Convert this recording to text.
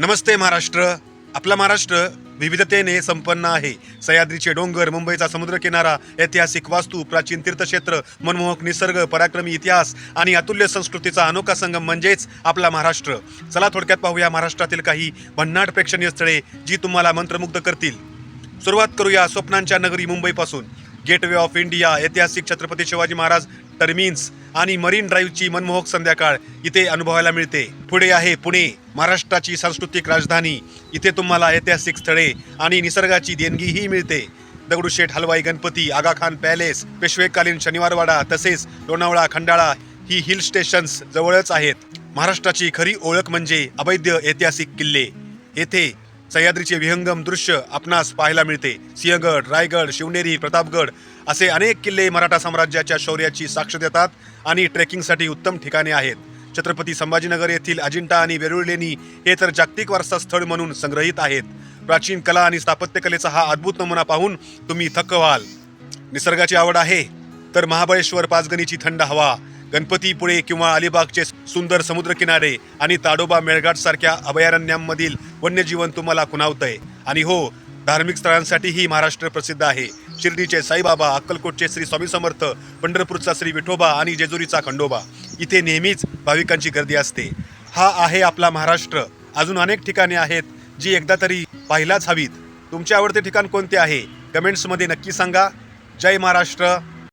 नमस्ते महाराष्ट्र. आपला महाराष्ट्र विविधतेने संपन्न आहे. सह्याद्रीचे डोंगर मुंबईचा समुद्रकिनारा ऐतिहासिक वास्तू प्राचीन तीर्थक्षेत्र मनमोहक निसर्ग पराक्रमी इतिहास आणि अतुल्य संस्कृतीचा अनोखा संगम म्हणजेच आपला महाराष्ट्र. चला थोडक्यात पाहूया महाराष्ट्रातील काही भन्नाट प्रेक्षणीय स्थळे जी तुम्हाला मंत्रमुग्ध करतील. सुरुवात करूया स्वप्नांच्या नगरी मुंबईपासून. गेटवे ऑफ इंडिया ऐतिहासिक छत्रपती शिवाजी महाराज टर्मिन्स आणि मरीन ड्राईव्हची मनमोहक संध्याकाळ इथे अनुभवायला मिळते. पुढे आहे पुणे महाराष्ट्राची सांस्कृतिक राजधानी. इथे तुम्हाला ऐतिहासिक स्थळे आणि निसर्गाची देणगीही मिळते. दगडूशेठ हलवाई गणपती आगाखान पॅलेस पेशवेकालीन शनिवारवाडा तसेच लोणावळा खंडाळा ही हिल स्टेशन्स जवळच आहेत. महाराष्ट्राची खरी ओळख म्हणजे अवैध ऐतिहासिक किल्ले. येथे सह्याद्रीचे विहंगम दृश्य आपणास पाहायला मिळते. सिंहगड रायगड शिवनेरी प्रतापगड असे अनेक किल्ले मराठा साम्राज्याच्या शौर्याची साक्ष देतात आणि ट्रेकिंगसाठी उत्तम ठिकाणे आहेत. छत्रपती संभाजीनगर येथील अजिंठा आणि वेरुळ लेणी हे तर जागतिक वारसा स्थळ म्हणून संग्रहित आहेत. प्राचीन कला आणि स्थापत्यकलेचा हा अद्भुत नमुना पाहून तुम्ही थक्क व्हाल. निसर्गाची आवड आहे तर महाबळेश्वर पाचगणीची थंड हवा गणपतीपुळे किंवा अलिबागचे सुंदर समुद्रकिनारे आणि ताडोबा मेळघाट सारख्या अभयारण्यांमधील वन्यजीवन तुम्हाला खुणावतंय. आणि हो धार्मिक स्थळांसाठीही महाराष्ट्र प्रसिद्ध आहे. शिर्डीचे साईबाबा अक्कलकोटचे श्री स्वामी समर्थ पंढरपूरचा श्री विठोबा आणि जेजुरीचा खंडोबा. इथे नेहमीच भाविकांची गर्दी असते. हा आहे आपला महाराष्ट्र. अजून अनेक ठिकाणे आहेत जी एकदा तरी पाहिलाच हवीत. तुमचे आवडते ठिकाण कोणते आहे? कमेंट्समध्ये नक्की सांगा. जय महाराष्ट्र.